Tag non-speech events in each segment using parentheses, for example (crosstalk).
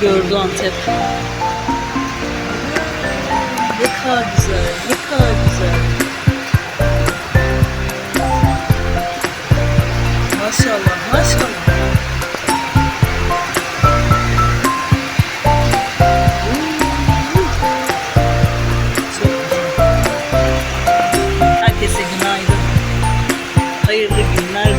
Gördü Antep. Ne kadar güzel, ne kadar güzel. Maşallah, maşallah. Herkese günaydın. Hayırlı günler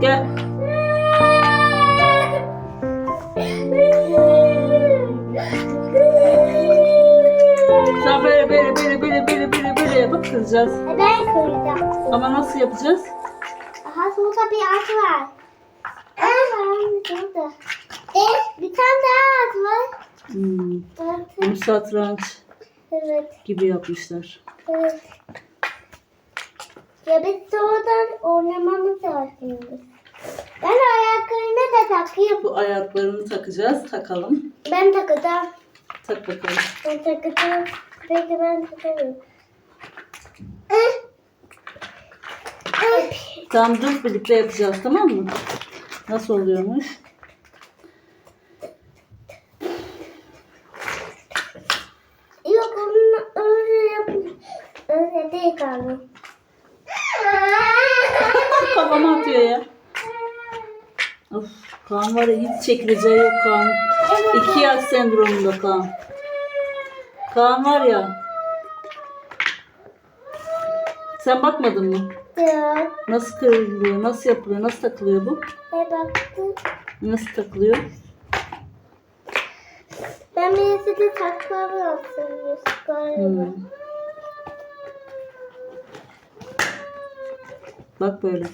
Gel. Sen böyle böyle böyle böyle böyle böyle böyle yapıp kıracağız. Ben koyacağım. Ama nasıl yapacağız? Aha burada bir ağaç var. Ağaç var. E, bir tane daha ağaç var. Hmm. Bunu satranç Evet. gibi yapmışlar. evet. Ya biz oradan oynamamız lazım. Ben ayaklarını da takayım. Bu ayaklarını takacağız. Takalım. Ben takacağım. Tak bakalım. Ben takacağım. Peki ben takıyorum. Tamam dur birlikte yapacağız tamam mı? Nasıl oluyormuş? Yok onun öyle yap. Öyle değil galiba. Var ya hiç çekileceği yok Kaan. İki yaş sendromunda Kaan. Kaan var ya. Sen bakmadın mı? Ya. Nasıl kırılıyor, nasıl yapılıyor, nasıl takılıyor bu? E baktım. Nasıl takılıyor? Ben birisi de saklamıyorsun galiba. Hmm. Bak böyle.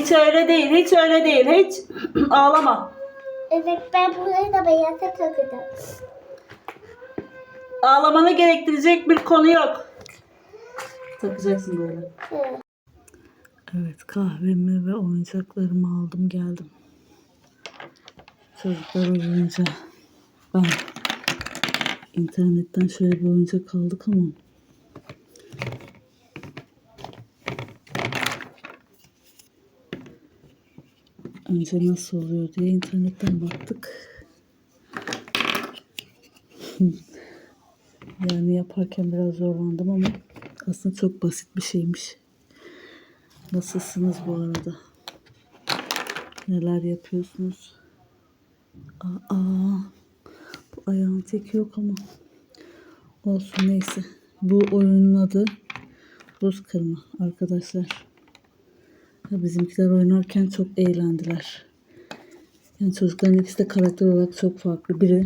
Hiç öyle değil, hiç öyle değil, hiç ağlama. Evet ben buraya da beyaza takacağım. Ağlamanı gerektirecek bir konu yok. Takacaksın böyle. Evet. Evet kahvemi ve oyuncaklarımı aldım geldim. Çocuklar uyuyunca ben internetten şöyle bir oyuncak aldık ama önce nasıl oluyor diye internetten baktık. (laughs) yani yaparken biraz zorlandım ama aslında çok basit bir şeymiş. Nasılsınız bu arada? Neler yapıyorsunuz? Aa, bu ayağın tek yok ama olsun neyse. Bu oyunun adı buz kırma arkadaşlar. Bizimkiler oynarken çok eğlendiler. Yani çocukların ikisi de karakter olarak çok farklı. Biri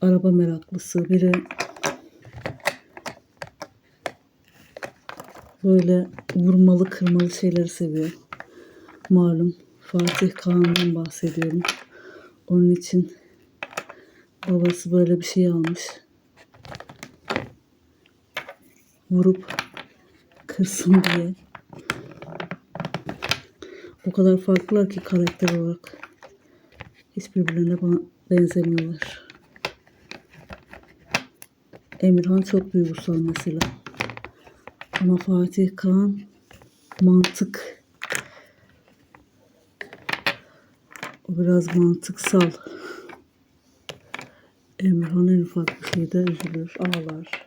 araba meraklısı, biri böyle vurmalı kırmalı şeyleri seviyor. Malum Fatih Kaan'dan bahsediyorum. Onun için babası böyle bir şey almış. Vurup kırsın diye. O kadar farklılar ki karakter olarak. Hiçbirbirlerine benzemiyorlar. Emirhan çok duygusal mesela. Ama Fatih Kaan mantık. O biraz mantıksal. Emirhan en ufak bir şeyde üzülür, ağlar.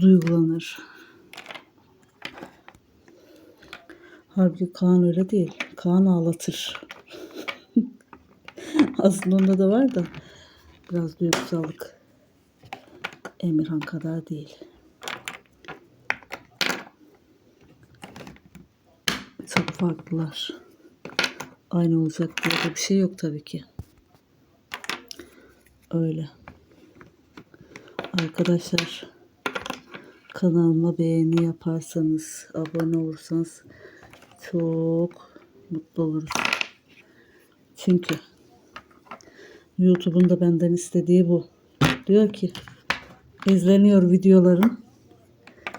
Duygulanır. Halbuki Kaan öyle değil. Kaan ağlatır. (laughs) Aslında onda da var da biraz duygusallık. Emirhan kadar değil. Çok farklılar. Aynı olacak diye de bir şey yok tabii ki. Öyle. Arkadaşlar kanalıma beğeni yaparsanız, abone olursanız çok mutlu oluruz. Çünkü YouTube'un da benden istediği bu. Diyor ki izleniyor videoların.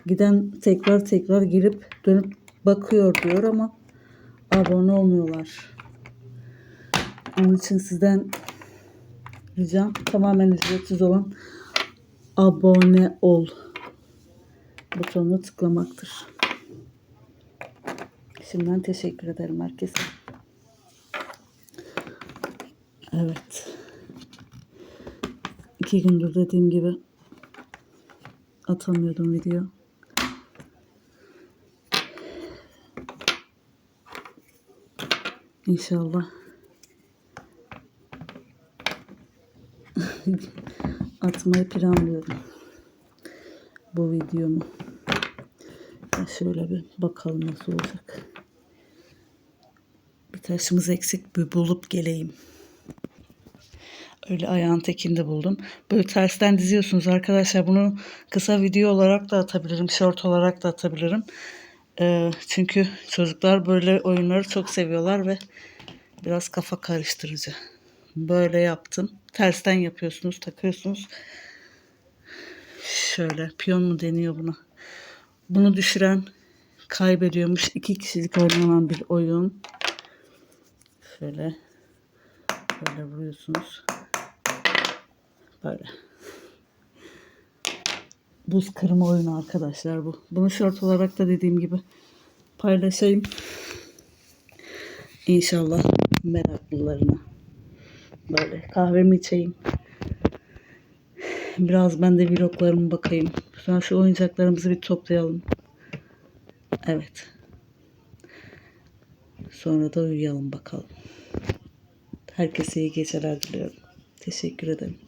Giden tekrar tekrar girip dönüp bakıyor diyor ama abone olmuyorlar. Onun için sizden ricam tamamen ücretsiz olan abone ol butonuna tıklamaktır. Şimdiden teşekkür ederim herkese. Evet. İki gündür dediğim gibi atamıyordum video. İnşallah (laughs) atmayı planlıyorum bu videomu. Şöyle bir bakalım nasıl olacak. Bir taşımız eksik bir bulup geleyim. Öyle ayağın tekinde buldum. Böyle tersten diziyorsunuz arkadaşlar. Bunu kısa video olarak da atabilirim. Short olarak da atabilirim. Ee, çünkü çocuklar böyle oyunları çok seviyorlar ve biraz kafa karıştırıcı. Böyle yaptım. Tersten yapıyorsunuz, takıyorsunuz. Şöyle piyon mu deniyor buna? Bunu düşüren kaybediyormuş. İki kişilik oynanan bir oyun. Şöyle böyle vuruyorsunuz. Böyle. Buz kırma oyunu arkadaşlar bu. Bunu short olarak da dediğim gibi paylaşayım. İnşallah meraklılarına. Böyle kahvemi içeyim. Biraz ben de vloglarıma bakayım. Sonra şu oyuncaklarımızı bir toplayalım. Evet. Sonra da uyuyalım bakalım. Herkese iyi geceler diliyorum. Teşekkür ederim.